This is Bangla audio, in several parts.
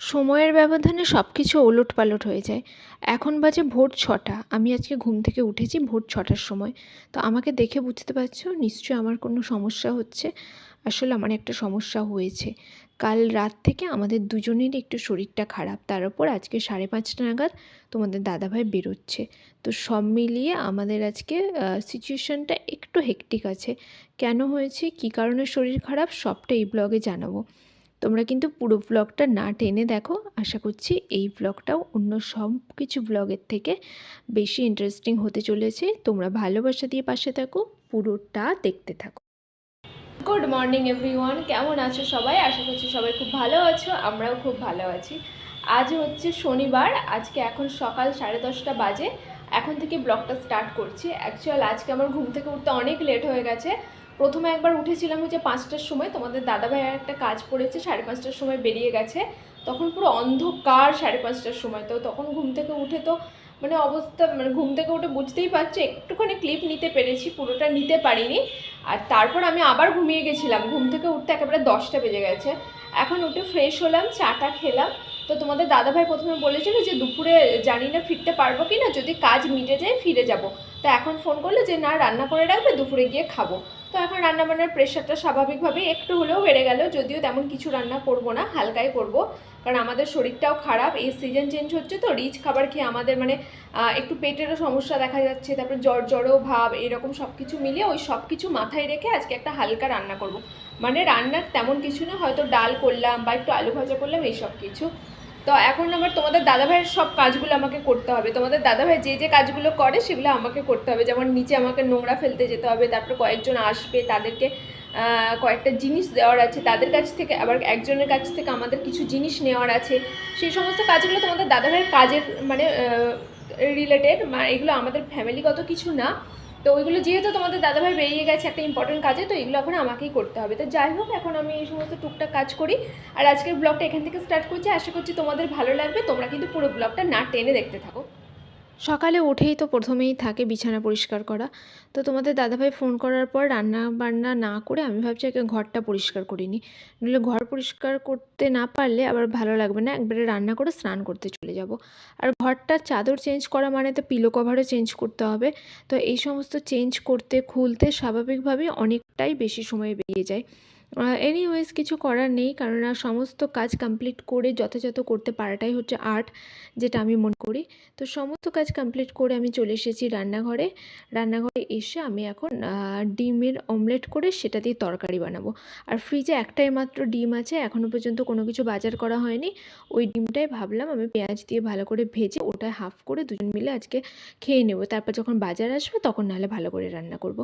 সময়ের ব্যবধানে সব কিছু ওলট পালট হয়ে যায়। এখন বাজে ভোর ছটা। আমি আজকে ঘুম থেকে উঠেছি ভোর ছটার সময়। তো আমাকে দেখে বুঝতে পারছ, নিশ্চয়ই আমার কোনো সমস্যা হচ্ছে। আসলে আমার একটা সমস্যা হয়েছে। কাল রাত থেকে আমাদের দুজনেরই একটু শরীরটা খারাপ। তার উপর আজকে সাড়ে পাঁচটা নাগাদ তোমাদের দাদাভাই বেরোচ্ছে। তো সব মিলিয়ে আমাদের আজকে সিচুয়েশানটা একটু হেকটিক আছে। কেন হয়েছে? কী কারণে শরীর খারাপ? সবটা এই ব্লগে জানাব। তোমরা কিন্তু পুরো ব্লগটা না টেনে দেখো। আশা করছি এই ব্লগটাও অন্য সব কিছু ব্লগের থেকে বেশি ইন্টারেস্টিং হতে চলেছে। তোমরা ভালোবাসা দিয়ে পাশে থাকো, পুরোটা দেখতে থাকো। গুড মর্নিং এভরিওয়ান কেমন আছো সবাই? আশা করছি সবাই খুব ভালো আছো, আমরাও খুব ভালো আছি। আজ হচ্ছে শনিবার, আজকে এখন সকাল সাড়ে দশটা বাজে। এখন থেকে ব্লগটা স্টার্ট করছি। অ্যাকচুয়াল আজকে আমার ঘুম থেকে উঠতে অনেক লেট হয়ে গেছে। প্রথমে একবার উঠেছিলাম হচ্ছে পাঁচটার সময়, তোমাদের দাদাভাইয়ের একটা কাজ পড়েছে, সাড়ে পাঁচটার সময় বেরিয়ে গেছে। তখন পুরো অন্ধকার সাড়ে পাঁচটার সময়, তো তখন ঘুম থেকে উঠে তো মানে অবস্থা মানে ঘুম থেকে উঠে বুঝতেই পারছ, একটুখানি ক্লিপ নিতে পেরেছি, পুরোটা নিতে পারিনি। আর তারপর আমি আবার ঘুমিয়ে গেছিলাম, ঘুম থেকে উঠতে একেবারে দশটা বেজে গেছে। এখন উঠে ফ্রেশ হলাম, চাটা খেলাম। তো তোমাদের দাদাভাই প্রথমে বলেছিল যে দুপুরে জানি না ফিরতে পারব কি না যদি কাজ মিটে যায় ফিরে যাব। তো এখন ফোন করল যে, না, রান্না করে রাখবে, দুপুরে গিয়ে খাব। তো এখন রান্নাবান্নার প্রেশারটা স্বাভাবিকভাবেই একটু হলেও বেড়ে গেল, যদিও তেমন কিছু রান্না করব না, হালকাই করব। কারণ আমাদের শরীরটাও খারাপ, এই সিজন চেঞ্জ হচ্ছে তো রিচ খাবার খেয়ে আমাদের মানে একটু পেটেরও সমস্যা দেখা যাচ্ছে, তারপরে জ্বর জ্বরও ভাব, এরকম সব কিছু মিলিয়ে ওই সব কিছু মাথায় রেখে আজকে একটা হালকা রান্না করব। মানে রান্নার তেমন কিছু না, হয়তো ডাল করলাম বা একটু আলু ভাজা করলাম এইসব কিছু তো এখন আমার তোমাদের দাদাভাইয়ের সব কাজগুলো আমাকে করতে হবে। তোমাদের দাদাভাই যে যে কাজগুলো করে সেগুলো আমাকে করতে হবে। যেমন নিচে আমাকে নোংরা ফেলতে যেতে হবে, তারপর কয়েকজন আসবে, তাদেরকে কয়েকটা জিনিস দেওয়ার আছে। তাদের কাছ থেকে আবার একজনের কাছ থেকে আমাদের কিছু জিনিস নেওয়ার আছে। সেই সমস্ত কাজগুলো তোমাদের দাদাভাইয়ের কাজের মানে রিলেটেড মানে এগুলো আমাদের ফ্যামিলিগত কিছু না। তো ওইগুলো যেহেতু তোমাদের দাদাভাই বেরিয়ে গেছে একটা ইম্পর্টেন্ট কাজে, তো এইগুলো এখন আমাকেই করতে হবে। তো যাই হোক, এখন আমি এই সমস্ত টুকটাক কাজ করি। আর আজকের ব্লগটা এখান থেকে স্টার্ট করছি। আশা করছি তোমাদের ভালো লাগবে। তোমরা কিন্তু পুরো ব্লগটা না টেনে দেখতে থাকো। সকালে উঠেই তো প্রথমেই থাকে বিছানা পরিষ্কার করা। তো তোমাদের দাদাভাই ফোন করার পর রান্না বান্না না করে আমি ভাবছি ঘরটা পরিষ্কার করিনি। নইলে ঘর পরিষ্কার করতে না পারলে আবার ভালো লাগবে না, একবারে রান্না করে স্নান করতে চলে যাব। আর ঘরটার চাদর চেঞ্জ করা মানে তো পিলো কভারও চেঞ্জ করতে হবে। তো এই সমস্ত চেঞ্জ করতে খুলতে স্বাভাবিকভাবেই অনেকটাই বেশি সময় বেরিয়ে যায়। এনিওয়েজ কিছু করার নেই কারণ সমস্ত কাজ কমপ্লিট করে যথাযথ করতে পারাটাই হচ্ছে আর্ট যেটা আমি মনে করি। তো সমস্ত কাজ কমপ্লিট করে আমি চলে এসেছি রান্নাঘরে। রান্নাঘরে এসে আমি এখন ডিমের অমলেট করে সেটা দিয়ে তরকারি বানাবো। আর ফ্রিজে একটাই মাত্র ডিম আছে এখনও পর্যন্ত কোনো কিছু বাজার করা হয়নি। ওই ডিমটাই ভাবলাম আমি পেঁয়াজ দিয়ে ভালো করে ভেজে ওটা হাফ করে দুজন মিলে আজকে খেয়ে নেব। তারপর যখন বাজার আসবে তখন নাহলে ভালো করে রান্না করব।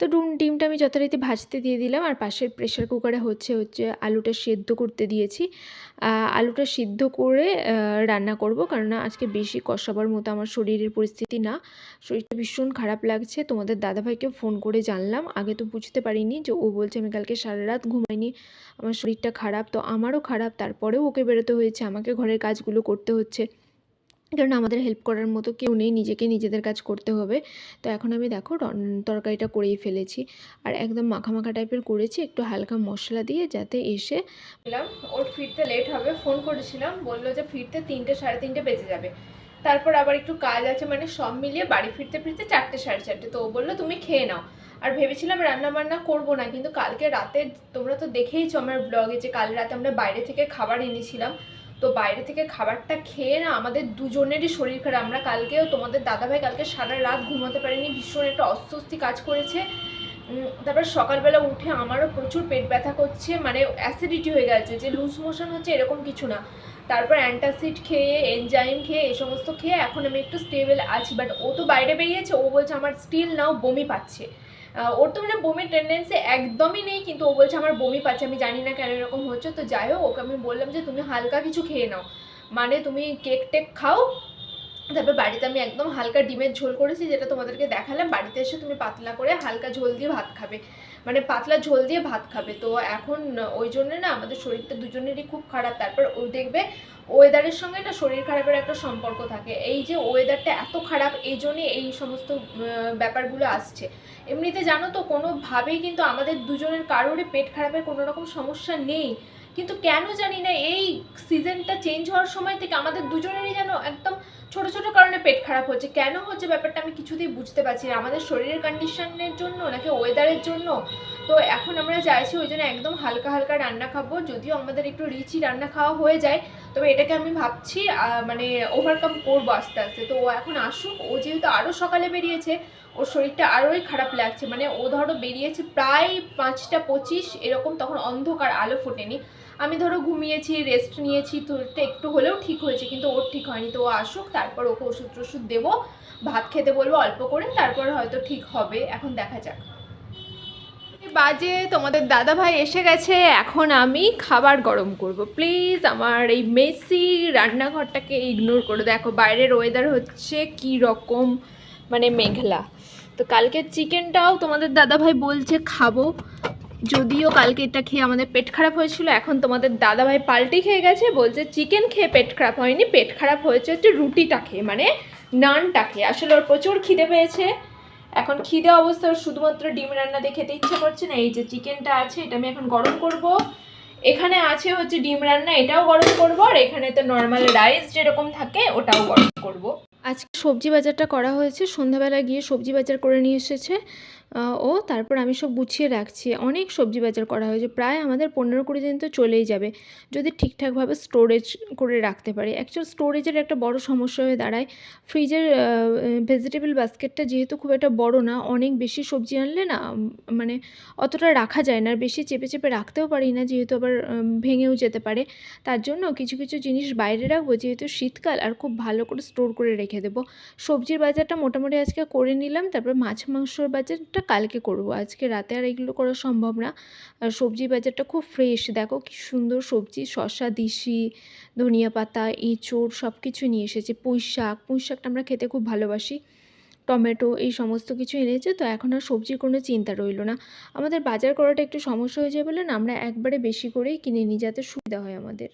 তো ডুম ডিমটা আমি যথারীতি ভাজতে দিয়ে দিলাম। আর পাশের প্রেশার কুকারে হচ্ছে হচ্ছে আলুটা সেদ্ধ করতে দিয়েছি। আলুটা সিদ্ধ করে রান্না করব। কারণ আজকে বেশি কষাবার মতো আমার শরীরের পরিস্থিতি না। শরীরটা ভীষণ খারাপ লাগছে। তোমাদের দাদাভাইকে ফোন করে জানলাম। আগে তো বুঝতে পারিনি যে ও বলছে, আমি কালকে সারা রাত ঘুমাইনি। আমার শরীরটা খারাপ। তো আমারও খারাপ। তারপরেও ওকে বেরোতে হয়েছে। আমাকে ঘরের কাজগুলো করতে হচ্ছে। কারণ আমাদের হেল্প করার মতো কেউ নেই, নিজেকে নিজেদের কাজ করতে হবে। তো এখন আমি দেখো তরকারিটা করেই ফেলেছি। আর একদম মাখা মাখা টাইপের করেছি, একটু হালকা মশলা দিয়ে যাতে এসে বললাম ওর ফিরতে লেট হবে ফোন করেছিলাম, বলল যে ফিরতে তিনটে সাড়ে তিনটে বেজে যাবে। তারপর আবার একটু কাজ আছে মানে সব মিলিয়ে বাড়ি ফিরতে ফিরতে চারটে সাড়ে চারটে। তো ও বলল, তুমি খেয়ে নাও। আর ভেবেছিলাম রান্না বান্না করব না, কিন্তু কালকে রাতে তোমরা তো দেখেইছো আমার ব্লগে যে কাল রাতে আমরা বাইরে থেকে খাবার এনেছিলাম। তো বাইরে থেকে খাবারটা খেয়ে না আমাদের দুজনেরই শরীর খারাপ। আমরা কালকেও তোমাদের দাদাভাই কালকে সারা রাত ঘুমাতে পারিনি, ভীষণ একটা অস্বস্তি কাজ করেছে। তারপর সকালবেলা উঠে আমারও প্রচুর পেট ব্যথা করছে মানে অ্যাসিডিটি হয়ে গেছে, যে লুজ মোশন হচ্ছে এরকম কিছু না। তারপর অ্যান্টাসিড খেয়ে এনজাইম খেয়ে এই সমস্ত খেয়ে এখন আমি একটু স্টেবল আছি বাট ও তো বাইরে বেরিয়েছে, ও বলছে আমার স্টিল নাও বমি পাচ্ছে। ওর তো মানে বমির টেন্ডেন্সি একদমই নেই, কিন্তু ও বলছে আমার বমি পাচ্ছে, আমি জানি না কেন এরকম হচ্ছে। তো যাই হোক, ওকে আমি বললাম যে, তুমি হালকা কিছু খেয়ে নাও। মানে তুমি কেক টেক খাও তারপর বাড়িতে আমি একদম হালকা ডিমের ঝোল করেছি, যেটা তোমাদেরকে দেখালাম। বাড়িতে এসে তুমি পাতলা করে হালকা ঝোল দিয়ে ভাত খাবে। মানে পাতলা ঝোল দিয়ে ভাত খাবে। তো এখন ওই জন্যে না আমাদের শরীরটা দুজনেরই খুব খারাপ। তারপর ও দেখবে ওয়েদারের সঙ্গে না শরীর খারাপের একটা সম্পর্ক থাকে। এই যে ওয়েদারটা এত খারাপ, এই জন্যে এই সমস্ত ব্যাপারগুলো আসছে। এমনিতে জানো তো, কোনোভাবেই কিন্তু আমাদের দুজনের কারোরই পেট খারাপের কোনো রকম সমস্যা নেই। কিন্তু কেন জানি না এই সিজনটা চেঞ্জ হওয়ার সময় থেকে আমাদের দুজনেরই যেন একদম ছোট ছোট কারণে পেট খারাপ হচ্ছে। কেন হচ্ছে ব্যাপারটা আমি কিছুতেই বুঝতে পারছি না। আমাদের শরীরের কন্ডিশনের জন্য নাকি ওয়েদারের জন্য? তো এখন আমরা চাইছি ওই জন্য একদম হালকা হালকা রান্না খাব। যদিও আমাদের একটু রিচই রান্না খাওয়া হয়ে যায়, তবে এটাকে আমি ভাবছি মানে ওভারকাম করব আস্তে আস্তে। তো ও এখন আসুক। ও যেহেতু আরও সকালে বেরিয়েছে, ওর শরীরটা আরোই খারাপ লাগছে। মানে ও ধরো বেরিয়েছে প্রায় পাঁচটা পঁচিশ, এরকম তখন অন্ধকার, আলো ফোটেনি। আমি ধরো ঘুমিয়েছি রেস্ট নিয়েছি, তো একটু হলেও ঠিক হয়েছে, কিন্তু ওর ঠিক হয়নি। তো ও আসুক, তারপর ওকে ওষুধ টষুধ দেবো, ভাত খেতে বলব, অল্প করে, তারপর হয়তো ঠিক হবে। এখন দেখা যাক। বাজে, তোমাদের দাদা ভাই এসে গেছে, এখন আমি খাবার গরম করব। প্লিজ, আমার এই মেসি রান্নাঘরটাকে ইগনোর করে দেখো, বাইরের ওয়েদার হচ্ছে কি রকম মানে মেঘলা। তো কালকে চিকেনটাও তোমাদের দাদা ভাই বলছে, খাব। যদিও কালকে এটা খেয়ে আমাদের পেট খারাপ হয়েছিল, এখন তোমাদের দাদা ভাই পাল্টি খেয়ে গেছে, বলছে চিকেন খেয়ে পেট খারাপ হয়নি, পেট খারাপ হয়েছে হচ্ছে রুটিটা খেয়ে মানে নানটা খেয়ে। আসলে ওর প্রচুর খিদে পেয়েছে। এখন খিদে অবস্থা, ওর শুধুমাত্র ডিম রান্না খেতে ইচ্ছে করছে না, এই যে চিকেনটা আছে, এটা আমি এখন গরম করব। এখানে আছে হচ্ছে ডিম রান্না, এটাও গরম করব, আর এখানে তো নর্মাল রাইস যেরকম থাকে, ওটাও গরম করব। আজকে সবজি বাজারটা করা হয়েছে সন্ধ্যাবেলা গিয়ে সবজি বাজার করে নিয়ে এসেছে। ও তারপর আমি সব গুছিয়ে রাখছি। অনেক সবজি বাজার করা হয়েছে। প্রায় আমাদের পনেরো কুড়ি দিন তো চলেই যাবে। যদি ঠিকঠাকভাবে স্টোরেজ করে রাখতে পারি। অ্যাকচুয়াল স্টোরেজের একটা বড় সমস্যা হয়ে দাঁড়ায়। ফ্রিজের ভেজিটেবল বাস্কেটটা যেহেতু খুব একটা বড় না, অনেক বেশি সবজি আনলে না মানে অতটা রাখা যায় না। আর বেশি চেপে চেপে রাখতেও পারি না, যেহেতু আবার ভেঙেও যেতে পারে। তার জন্য কিছু কিছু জিনিস বাইরে রাখব, যেহেতু শীতকাল, আর খুব ভালো করে স্টোর করে রেখে দেবো। সবজির বাজারটা মোটামুটি আজকে করে নিলাম। তারপর মাছ, মাংসর বাজারটা কালকে করব। আজকে রাতে আর এগুলো করা সম্ভব না। আর সবজি বাজারটা খুব ফ্রেশ দেখো কি সুন্দর সবজি, শসা, দিশি, ধনিয়া পাতা, এঁচোড় সব কিছু নিয়ে এসেছে। পুঁই শাক, পুঁই শাকটা আমরা খেতে খুব ভালোবাসি। টমেটো এই সমস্ত কিছু এনেছে তো এখন আর সবজির কোনো চিন্তা রইল না। আমাদের বাজার করাটা একটু সমস্যা হয়ে যায় বলে না আমরা একবারে বেশি করেই কিনে নিই যাতে সুবিধা হয় আমাদের।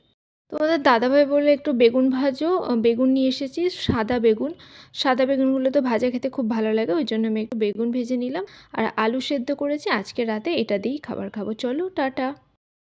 তোমাদের দাদাভাই বলে একটু বেগুন ভাজো বেগুন নিয়ে এসেছি, সাদা বেগুন। সাদা বেগুনগুলো তো ভাজা খেতে খুব ভালো লাগে, ওই জন্য আমি একটু বেগুন ভেজে নিলাম। আর আলু সেদ্ধ করেছি, আজকে রাতে এটা দিয়েই খাবার খাব। চলো, টাটা।